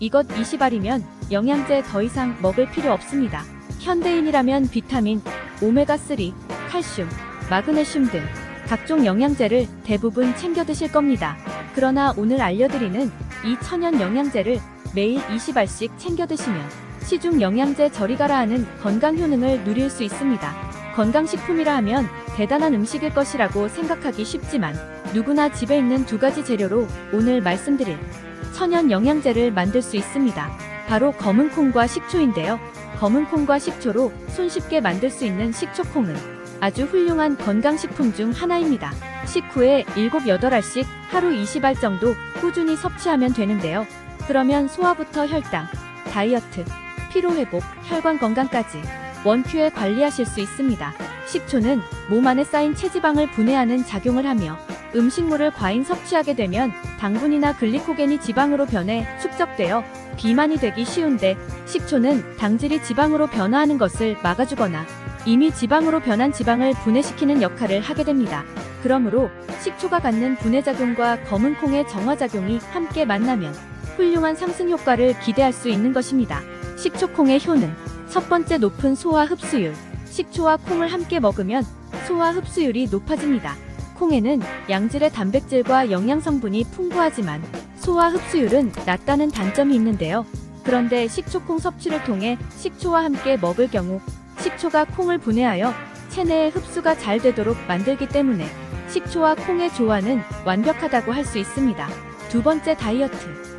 이것 20알이면 영양제 더 이상 먹을 필요 없습니다. 현대인이라면 비타민, 오메가3, 칼슘, 마그네슘 등 각종 영양제를 대부분 챙겨 드실 겁니다. 그러나 오늘 알려드리는 이 천연 영양제를 매일 20알씩 챙겨 드시면 시중 영양제 저리 가라 하는 건강 효능을 누릴 수 있습니다. 건강식품이라 하면 대단한 음식일 것이라고 생각하기 쉽지만 누구나 집에 있는 두 가지 재료로 오늘 말씀드릴 천연 영양제를 만들 수 있습니다. 바로 검은 콩과 식초인데요. 검은 콩과 식초로 손쉽게 만들 수 있는 식초콩은 아주 훌륭한 건강식품 중 하나입니다. 식후에 7, 8알씩 하루 20알 정도 꾸준히 섭취하면 되는데요. 그러면 소화부터 혈당, 다이어트, 피로회복, 혈관 건강까지 원큐에 관리하실 수 있습니다. 식초는 몸 안에 쌓인 체지방을 분해하는 작용을 하며 음식물을 과잉 섭취하게 되면 당분이나 글리코겐이 지방으로 변해 축적되어 비만이 되기 쉬운데 식초는 당질이 지방으로 변화하는 것을 막아주거나 이미 지방으로 변한 지방을 분해시키는 역할을 하게 됩니다. 그러므로 식초가 갖는 분해작용과 검은 콩의 정화작용이 함께 만나면 훌륭한 상승 효과를 기대할 수 있는 것입니다. 식초콩의 효능. 첫 번째 높은 소화 흡수율. 식초와 콩을 함께 먹으면 소화 흡수율이 높아집니다. 콩에는 양질의 단백질과 영양 성분이 풍부하지만 소화 흡수율은 낮다는 단점이 있는데요. 그런데 식초콩 섭취를 통해 식초와 함께 먹을 경우 식초가 콩을 분해하여 체내에 흡수가 잘 되도록 만들기 때문에 식초와 콩의 조화는 완벽하다고 할 수 있습니다. 두 번째 다이어트.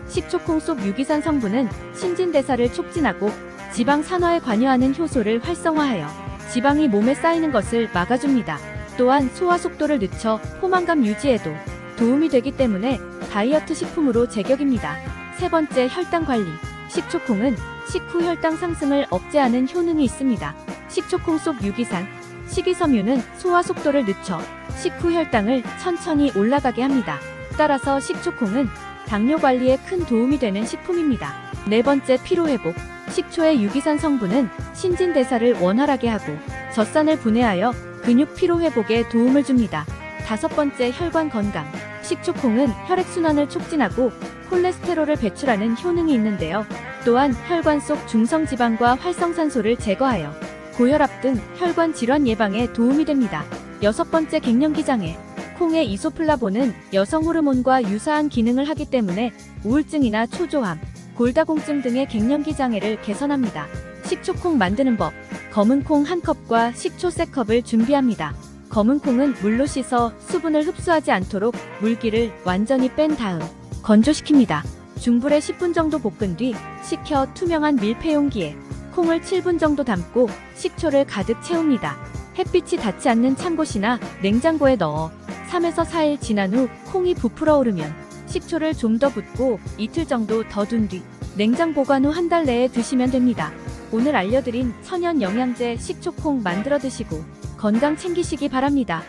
식초콩 속 유기산 성분은 신진대사를 촉진하고 지방 산화에 관여하는 효소를 활성화하여 지방이 몸에 쌓이는 것을 막아줍니다. 또한 소화 속도를 늦춰 포만감 유지에도 도움이 되기 때문에 다이어트 식품으로 제격입니다. 세 번째 혈당 관리. 식초콩은 식후 혈당 상승을 억제하는 효능이 있습니다. 식초콩 속 유기산, 식이섬유는 소화 속도를 늦춰 식후 혈당을 천천히 올라가게 합니다. 따라서 식초콩은 당뇨 관리에 큰 도움이 되는 식품입니다. 네 번째 피로회복. 식초의 유기산 성분은 신진대사를 원활하게 하고 젖산을 분해하여 근육 피로 회복에 도움을 줍니다. 다섯 번째 혈관 건강. 식초콩은 혈액순환을 촉진하고 콜레스테롤을 배출하는 효능이 있는데요. 또한 혈관 속 중성 지방과 활성산소를 제거하여 고혈압 등 혈관 질환 예방에 도움이 됩니다. 여섯 번째 갱년기 장애. 콩의 이소플라본은 여성 호르몬과 유사한 기능을 하기 때문에 우울증이나 초조함, 골다공증 등의 갱년기 장애를 개선합니다. 식초콩 만드는 법. 검은 콩 한 컵과 식초 세 컵을 준비합니다. 검은 콩은 물로 씻어 수분을 흡수하지 않도록 물기를 완전히 뺀 다음 건조시킵니다. 중불에 10분 정도 볶은 뒤 식혀 투명한 밀폐 용기에 콩을 7분 정도 담고 식초를 가득 채웁니다. 햇빛이 닿지 않는 찬 곳이나 냉장고에 넣어 3에서 4일 지난 후 콩이 부풀어 오르면 식초를 좀 더 붓고 이틀 정도 더 둔 뒤 냉장 보관 후 한 달 내에 드시면 됩니다. 오늘 알려드린 천연 영양제 식초콩 만들어 드시고 건강 챙기시기 바랍니다.